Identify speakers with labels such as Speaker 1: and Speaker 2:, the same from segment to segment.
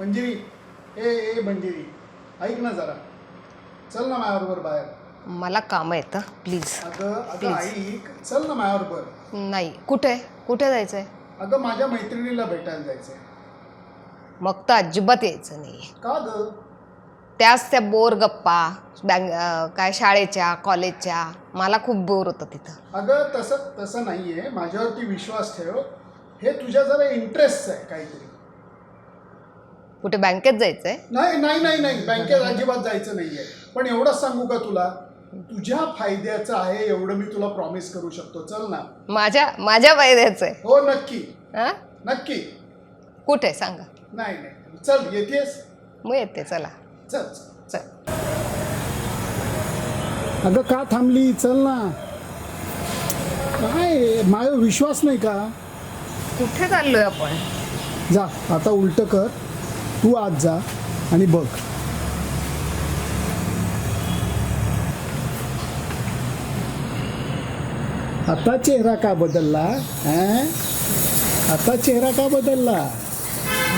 Speaker 1: मंजिरी ए ए मंजिरी ऐक ना जरा. चल ना माझ्याबरोबर बाहेर.
Speaker 2: मला काम आहेत प्लीज
Speaker 1: अगं अगं ऐक. चल ना माझ्याबरोबर
Speaker 2: नाही. कुठे? कुठे जायचं आहे
Speaker 1: अगं माझ्या मैत्रिणीला भेटायला जायचंय.
Speaker 2: मग तर अजिबात यायचं नाही.
Speaker 1: का ग?
Speaker 2: त्याच त्या बोर गप्पा बँग अं, काय शाळेच्या कॉलेजच्या मला खूप बोर होतं तिथं.
Speaker 1: अगं तसं तसं नाही आहे माझ्यावरती विश्वास ठेव. हे तुझ्या जरा इंटरेस्ट आहे काहीतरी.
Speaker 2: कुठे बँकेत जायचं आहे
Speaker 1: नाही नाही नाही नाही. बँकेत अजिबात जायचं नाहीये. पण एवढंच सांगू का तुला? तुझ्या फायद्याचं आहे एवढं मी तुला प्रॉमिस करू शकतो. चल ना.
Speaker 2: माझ्या माझ्या फायद्याचं आहे.
Speaker 1: हो नक्की.
Speaker 2: हां
Speaker 1: नक्की.
Speaker 2: कुठे? सांगा.
Speaker 1: नाही नाही. चल येतेस?
Speaker 2: मग येते चला.
Speaker 1: चल चल.
Speaker 2: चल.
Speaker 1: अगं का थांबली? चल ना. काय माझा विश्वास नाही का?
Speaker 2: कुठे चाललोय आपण?
Speaker 1: जा आता उलट कर. तू आज जा आणि बघ. आता चेहरा का बदलला अं? आता चेहरा का बदलला?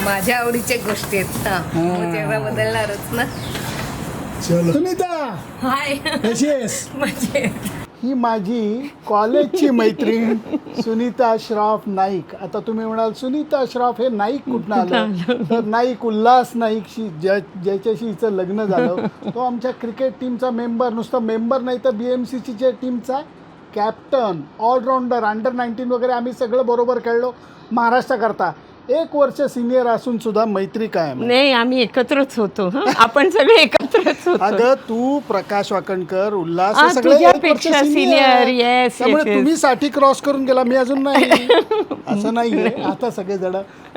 Speaker 2: माझ्या आवडीच्या गोष्टी आहेत ना.
Speaker 1: हां.
Speaker 2: मग चेहरा बदलणारच ना.
Speaker 1: चल. सुनीता!
Speaker 2: हाय.
Speaker 1: कशी आहेस?
Speaker 2: म्हणजे
Speaker 1: ही माझी कॉलेजची मैत्रीण सुनीता श्रॉफ नाईक. आता तुम्ही म्हणाल सुनीता श्रॉफ हे नाईक कुठनं आलं? तर नाईक उल्हास नाईकशी ज्या ज्याच्याशी हिचं लग्न झालं तो आमच्या क्रिकेट टीमचा मेंबर नुसता मेंबर नाही तर बी एम सी सीच्या टीमचा कॅप्टन ऑलराऊंडर अंडर नाईन्टीन वगैरे आम्ही सगळं बरोबर खेळलो महाराष्ट्राकरता. एक वर्ष सिनियर असून सुद्धा मैत्री कायम आहे.
Speaker 3: नाही आम्ही एकत्रच होतो हं. आपण सगळे एकत्रच होतो
Speaker 1: अगं तू प्रकाश वाकणकर उल्हास
Speaker 3: हा,
Speaker 1: हे सगळे एक
Speaker 3: तुझ्यापेक्षा senior, yes,
Speaker 1: त्यामुळे
Speaker 3: yes, yes.
Speaker 1: तुम्ही साठी क्रॉस करून गेला मी अजून नाही असं नाहीये आता सगळे जण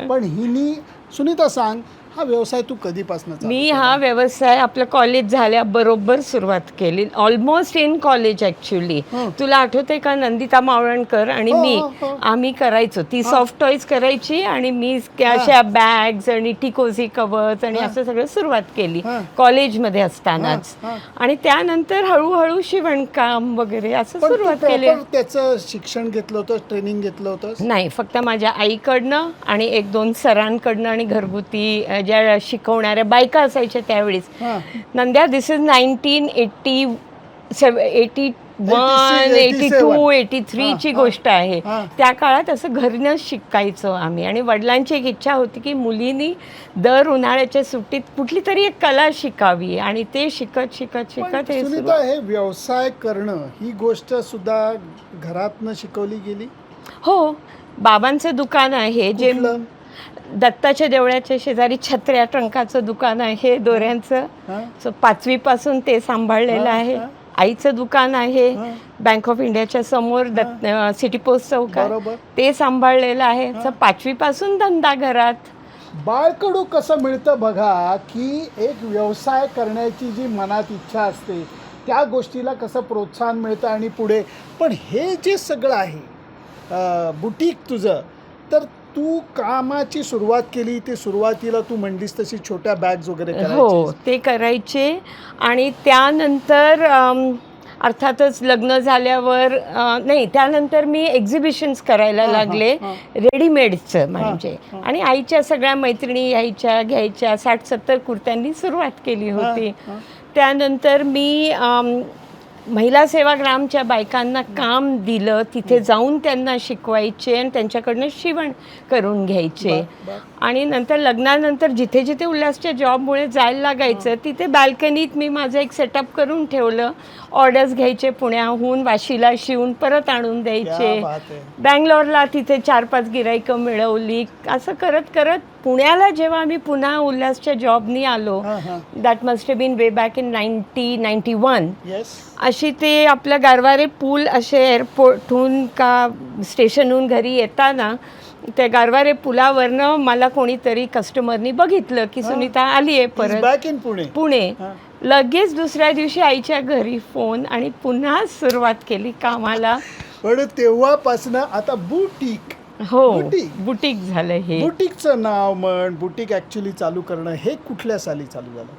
Speaker 1: पण हिनी सुनीता सांग हा व्यवसाय तू कधीपासून
Speaker 3: मी हा व्यवसाय आपलं कॉलेज झाल्याबरोबर सुरुवात केली. Almost in college actually. तुला आठवतंय का नंदिता मावळणकर आणि
Speaker 1: हो,
Speaker 3: मी?
Speaker 1: हो, हो.
Speaker 3: आम्ही करायचो. ती सॉफ्ट टॉईज करायची आणि मी अशा बॅग्स आणि टिकोझी कवर्स आणि. असं सगळं सुरुवात केली. कॉलेजमध्ये असतानाच. आणि त्यानंतर हळूहळू शिवणकाम वगैरे असं सुरुवात केली.
Speaker 1: त्याचं शिक्षण घेतलं होतं ट्रेनिंग घेतलं होतं
Speaker 3: नाही फक्त माझ्या आईकडनं आणि एक दोन सरांकडनं आणि घरगुती ज्या शिकवणाऱ्या बायका असायच्या त्यावेळेस. Nandya this is nineteen eighty seven eighty one
Speaker 1: 86,
Speaker 3: eighty two eighty थ्रीची. गोष्ट आहे. त्या काळात असं घरनंच शिकायचो आम्ही आणि वडिलांची एक इच्छा होती की मुलींनी दर उन्हाळ्याच्या सुट्टीत कुठली तरी एक कला शिकावी आणि ते शिकत शिकत शिकत हे
Speaker 1: हे व्यवसाय करणं ही गोष्ट सुद्धा घरातनं शिकवली गेली
Speaker 3: हो बाबांचं दुकान आहे जे? दत्ताच्या देवळाच्या शेजारी छत्र्या ट्रंकाचं दुकान आहे दोऱ्यांचं? सो पाचवीपासून ते सांभाळलेलं आहे. आईचं दुकान आहे. बँक ऑफ इंडियाच्या समोर दत्त सिटी पोस्ट चौक. ते सांभाळलेलं आहे. सो पाचवीपासून धंदा घरात.
Speaker 1: बाळकडू कसं मिळतं बघा की एक व्यवसाय करण्याची जी मनात इच्छा असते त्या गोष्टीला कसं प्रोत्साहन मिळतं आणि पुढे. पण हे जे सगळं आहे बुटीक तुझं तर तू कामाची सुरुवात केली ते सुरुवातीला तू म्हणलीस तशी छोट्या बॅग्स वगैरे
Speaker 3: हो. ते करायचे आणि त्यानंतर अर्थातच लग्न झाल्यावर नाही त्यानंतर मी एक्झिबिशन्स करायला लागले. रेडीमेडचं म्हणजे. आणि आईच्या सगळ्या मैत्रिणी यायच्या घ्यायच्या साठ सत्तर कुर्त्यांनी सुरुवात केली होती. त्यानंतर मी महिला सेवाग्रामच्या बायकांना काम दिलं तिथे जाऊन त्यांना शिकवायचे आणि त्यांच्याकडनं शिवण करून घ्यायचे. आणि नंतर लग्नानंतर जिथे जिथे उल्हासच्या जॉबमुळे जायला लागायचं तिथे बाल्कनीत मी माझं एक सेटअप करून ठेवलं. ऑर्डर्स घ्यायचे पुण्याहून वाशीला शिवून परत आणून
Speaker 1: क्या
Speaker 3: द्यायचे
Speaker 1: बात आहे.
Speaker 3: बँगलोरला तिथे चार पाच गिराईकं मिळवली असं करत करत पुण्याला जेव्हा आम्ही पुन्हा उल्हासच्या जॉबनी आलो
Speaker 1: हा, हा.
Speaker 3: That must been way back in ninety ninety one. अशी ते आपलं गारवारे पूल असे एअरपोर्टहून का स्टेशनहून घरी येताना त्या गारवारे पुलावरनं मला कोणीतरी कस्टमरनी बघितलं की सुनीता आली आहे परत
Speaker 1: back in पुणे
Speaker 3: पुणे
Speaker 1: हा.
Speaker 3: लगेच दुसऱ्या दिवशी आईच्या घरी फोन आणि पुन्हा सुरुवात केली कामाला.
Speaker 1: पण तेव्हापासनं आता बुटीक.
Speaker 3: हो
Speaker 1: बुटीक.
Speaker 3: बुटीक झालं हे.
Speaker 1: बुटीकचं नाव म्हण बुटीक ऍक्च्युली चालू करणं हे कुठल्या साली चालू झालं?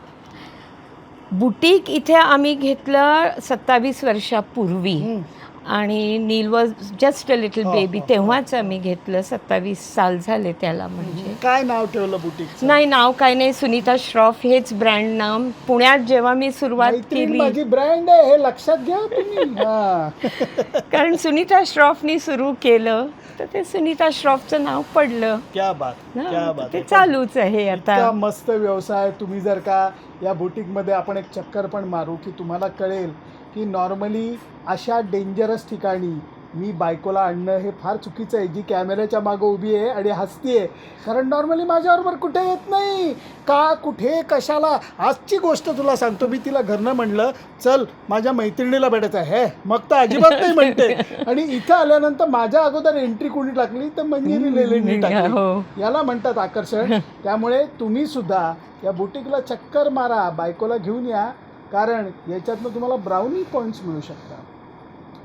Speaker 3: बुटीक इथे आम्ही घेतलं सत्तावीस वर्षापूर्वी. आणि Neil was just a little baby तेव्हाच आम्ही घेतलं. सत्तावीस साल झाले त्याला म्हणजे.
Speaker 1: काय नाव ठेवलं बुटीकचं?
Speaker 3: नाही नाव काय नाही. सुनीता श्रॉफ हेच ब्रँड नाव पुण्यात जेव्हा मी सुरुवात केली
Speaker 1: माझी ब्रँड आहे. हे लक्षात घ्या तुम्ही. हा.
Speaker 3: कारण सुनीता श्रॉफनी सुरू केलं तर ते सुनीता श्रॉफचं नाव पडलं.
Speaker 1: क्या बात क्या
Speaker 3: ते
Speaker 1: आहे.
Speaker 3: चालूच आहे
Speaker 1: इतका
Speaker 3: आता.
Speaker 1: मस्त व्यवसाय. तुम्ही जर का या बुटीकमध्ये आपण एक चक्कर पण मारू की तुम्हाला कळेल की नॉर्मली अशा डेंजरस ठिकाणी मी बायकोला आणणं हे फार चुकीचं आहे. जी कॅमेऱ्याच्या मागं उभी आहे आणि हसतीये कारण नॉर्मली माझ्याबरोबर कुठे येत नाही. का कुठे कशाला? आजची गोष्ट तुला सांगतो. मी तिला घरनं म्हणलं चल माझ्या मैत्रिणीला भेटायचं आहे. हे मग तर अजिबात नाही म्हणते. आणि इथं आल्यानंतर माझ्या अगोदर एंट्री कोणी टाकली तर मंजिरी लेलेंनी टाकली.
Speaker 3: हो.
Speaker 1: याला म्हणतात आकर्षण. त्यामुळे तुम्ही सुद्धा या बुटीकला चक्कर मारा. बायकोला घेऊन या. कारण याच्यातनं तुम्हाला ब्राउनी पॉईंट्स मिळू शकतात.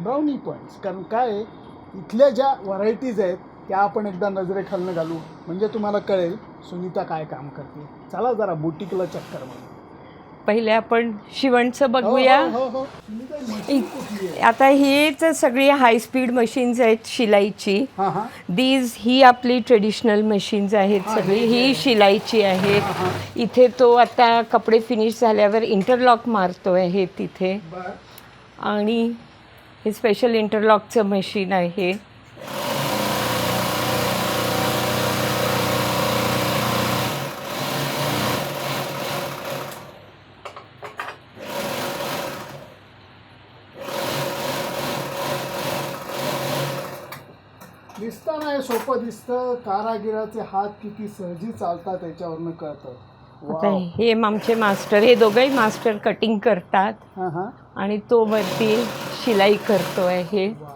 Speaker 1: ब्राउनी पॉईंट्स कारण काय आहे, इथल्या ज्या व्हरायटीज आहेत त्या आपण एकदा नजरेखालनं घालू. म्हणजे तुम्हाला कळेल सुनीता काय काम करते. चला जरा बुटीकला चक्कर मारू.
Speaker 3: पहिले आपण शिवणचं
Speaker 1: हो,
Speaker 3: बघूया.
Speaker 1: हो, हो?
Speaker 3: आता हीच सगळी हाय स्पीड मशीन्स आहेत शिलाईची. दीज ही. आपली ट्रेडिशनल मशीन्स आहेत सगळी.
Speaker 1: हे.
Speaker 3: शिलाईची आहे.
Speaker 1: हा.
Speaker 3: इथे तो आता कपडे फिनिश झाल्यावर इंटरलॉक मारतो आहे तिथे. आणि हे स्पेशल इंटरलॉकचं मशीन आहे
Speaker 1: दिसतं नाही सोपं दिसतं कारागिराचे हात किती सहजी चालतात त्याच्यावरनं कळतं.
Speaker 3: आता
Speaker 1: वाव.
Speaker 3: हे आमचे मास्टर हे दोघंही मास्टर कटिंग करतात.
Speaker 1: हा हा.
Speaker 3: आणि तो वरती शिलाई करतो आहे
Speaker 1: वा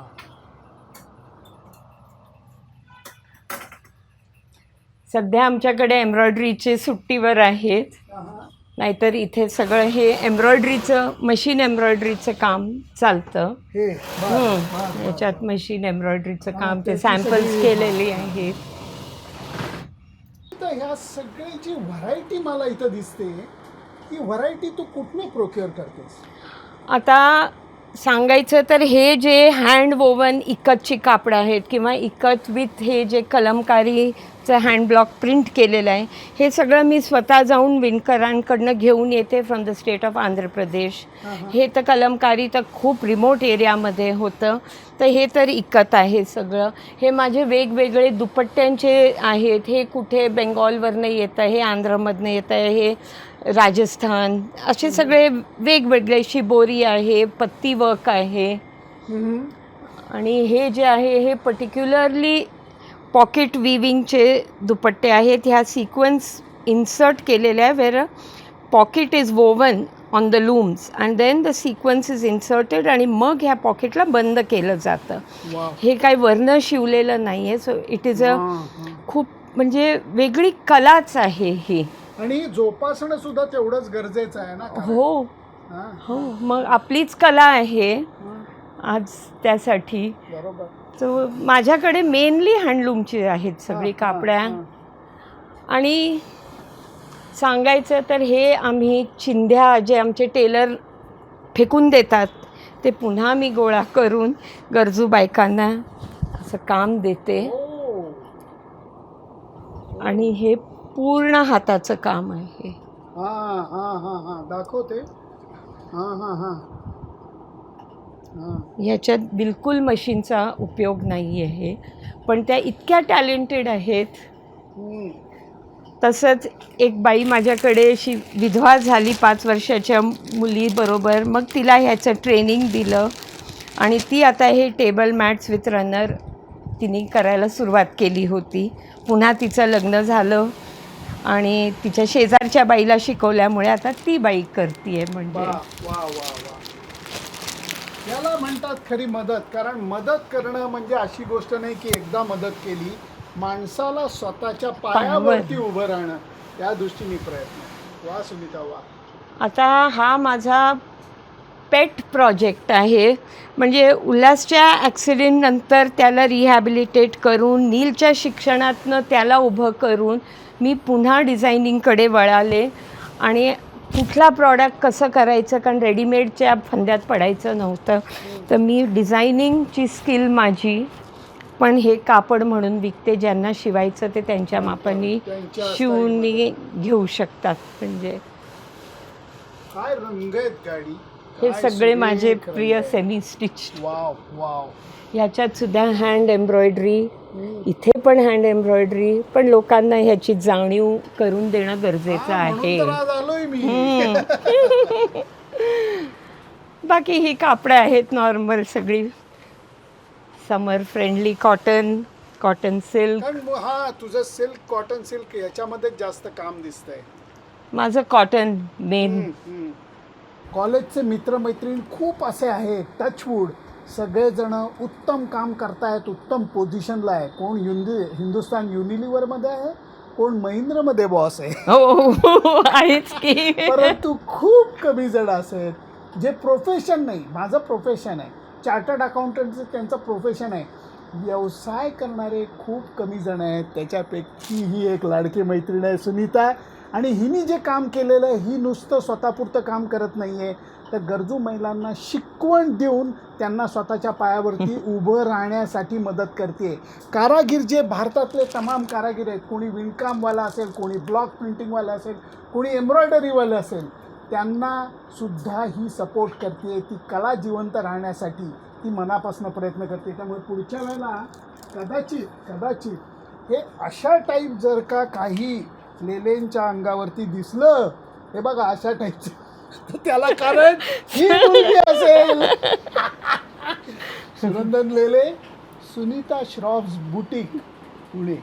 Speaker 3: सध्या आमच्याकडे एम्ब्रॉयडरीचे सुट्टीवर आहेत.
Speaker 1: हा, हा.
Speaker 3: नाहीतर इथे सगळं हे एम्ब्रॉयडरीचं मशीन एम्ब्रॉयडरीचं काम चालतं.
Speaker 1: हे.
Speaker 3: याच्यात मशीन एम्ब्रॉयडरीचं काम ते सॅम्पल्स
Speaker 1: सगळी-
Speaker 3: केलेली आहेत
Speaker 1: तर ह्या सगळ्याची व्हरायटी मला इथं दिसते. ती व्हरायटी तू कुठनं प्रोक्युअर करतेस?
Speaker 3: आता सांगायचं तर हे जे हँड वोवन इकतची कापडं आहेत किंवा इकत विथ हे जे कलमकारीचं हँड ब्लॉक प्रिंट केलेलं आहे हे सगळं मी स्वतः जाऊन विणकरांकडनं घेऊन येते from the state of Andhra Pradesh हे तर कलमकारी तर खूप रिमोट एरियामध्ये होतं. तर हे तर इकत आहे सगळं. हे माझे वेगवेगळे दुपट्ट्यांचे आहेत. हे कुठे बेंगॉलवरनं येतं आहे हे आंध्रमधनं येतं आहे हे राजस्थान. असे सगळे वेगवेगळे शिबोरी आहे पत्ती वर्क आहे. आणि हे जे आहे हे पर्टिक्युलरली पॉकेट विविंगचे दुपट्टे आहेत. ह्या सिक्वन्स इन्सर्ट केलेल्या where pocket is woven on the looms and then the sequence is inserted आणि मग ह्या पॉकेटला बंद केलं जातं. हे काही वर्ण शिवलेलं नाही आहे सो इट इज अ. खूप म्हणजे वेगळी कलाच आहे ही.
Speaker 1: आणि जोपासणं सुद्धा तेवढंच गरजेचं आहे ना.
Speaker 3: हो.
Speaker 1: हा,
Speaker 3: हो. मग आपलीच कला आहे
Speaker 1: हा,
Speaker 3: आज त्यासाठी.
Speaker 1: बरोबर.
Speaker 3: सो माझ्याकडे मेनली हँडलूमची आहेत सगळी कापड्या. आणि सांगायचं तर हे आम्ही चिंध्या जे आमचे टेलर फेकून देतात ते पुन्हा मी गोळा करून गरजू बायकांना असं काम देते. आणि हे पूर्ण हाताचं काम आहे.
Speaker 1: हा हा हा हा. दाखवते. हा हा हा. हा.
Speaker 3: ह्याच्यात बिलकुल मशीनचा उपयोग नाही आहे पण त्या इतक्या टॅलेंटेड आहेत. तसंच एक बाई माझ्याकडे अशी विधवा झाली पाच वर्षाच्या मुलीबरोबर. मग तिला ह्याचं ट्रेनिंग दिलं आणि ती आता हे टेबल मॅट्स विथ रनर तिने करायला सुरुवात केली होती. पुन्हा तिचं लग्न झालं आणि तिच्या शेजारच्या बाईला शिकवल्यामुळे आता ती बाई करते म्हणजे.
Speaker 1: वा. याला म्हणतात खरी मदत कारण मदत करणं म्हणजे अशी गोष्ट नाही की एकदा मदत केली माणसाला स्वतःच्या पायावरती उभं राहणं त्या दृष्टीने प्रयत्न वा सुनीता वा.
Speaker 3: आता हा माझा पेट प्रोजेक्ट आहे. म्हणजे उल्हासच्या ॲक्सिडेंटनंतर त्याला रिहॅबिलिटेट करून नीलच्या शिक्षणातनं त्याला उभं करून मी पुन्हा डिझायनिंगकडे वळाले. आणि कुठला प्रॉडक्ट कसं करायचं? कारण रेडीमेडच्या फंद्यात पडायचं नव्हतं. तर मी डिझायनिंगची स्किल माझी पण हे कापड म्हणून विकते ज्यांना शिवायचं ते त्यांच्या मापाने शिवून घेऊ शकतात. म्हणजे
Speaker 1: काय रंग आहेत गाडी?
Speaker 3: हे सगळे माझे प्रिय. Semi stitch
Speaker 1: wow wow.
Speaker 3: ह्याच्यात सुद्धा हँड एम्ब्रॉयडरी इथे पण हँड एम्ब्रॉयडरी पण लोकांना ह्याची जाणीव करून देणं गरजेचं आहे. बाकी ही कापडं आहेत नॉर्मल सगळी. Summer friendly cotton cotton silk
Speaker 1: कारण मग हा तुझं सिल्क कॉटन सिल्क याच्यामध्ये जास्त काम दिसतंय.
Speaker 3: माझं कॉटन मेन
Speaker 1: कॉलेजचे मित्रमैत्रीण खूप असे आहेत टचवूड सगळेजण उत्तम काम करतायत उत्तम पोझिशनला आहे. कोण हिंदू हिंदुस्तान युनिलिव्हरमध्ये आहे कोण महिंद्रमध्ये बॉस आहे.
Speaker 3: हो आहेच की.
Speaker 1: परंतु खूप कमी जण असे आहेत जे प्रोफेशन नाही माझं प्रोफेशन आहे. चार्टर्ड अकाउंटंटचं त्यांचं प्रोफेशन आहे. व्यवसाय करणारे खूप कमी जण आहेत. त्याच्यापैकी ही एक लाडकी मैत्रीण आहे सुनीता. आणि हिने जे काम केलेलं आहे ही नुसतं स्वतःपुरतं काम करत नाही आहे तर गरजू महिलांना शिकवण देऊन त्यांना स्वतःच्या पायावरती उभं राहण्यासाठी मदत करते. कारागीर जे भारतातले तमाम कारागीर आहेत कोणी विणकामवाला असेल कोणी ब्लॉक प्रिंटिंगवाला असेल कोणी एम्ब्रॉयडरीवाला असेल त्यांना सुद्धा ही सपोर्ट करते ती कला जिवंत राहण्यासाठी ती मनापासून प्रयत्न करते. त्यामुळे पुढच्या वेळेला कदाचित कदाचित हे अशा टाईप जर का काही लेलेंच्या अंगावरती दिसलं हे बघा अशा टाईपचं तर त्याला कारण ही मुलगी असेल. सुनंदन लेले सुनीता श्रॉफ्स बुटीक पुणे.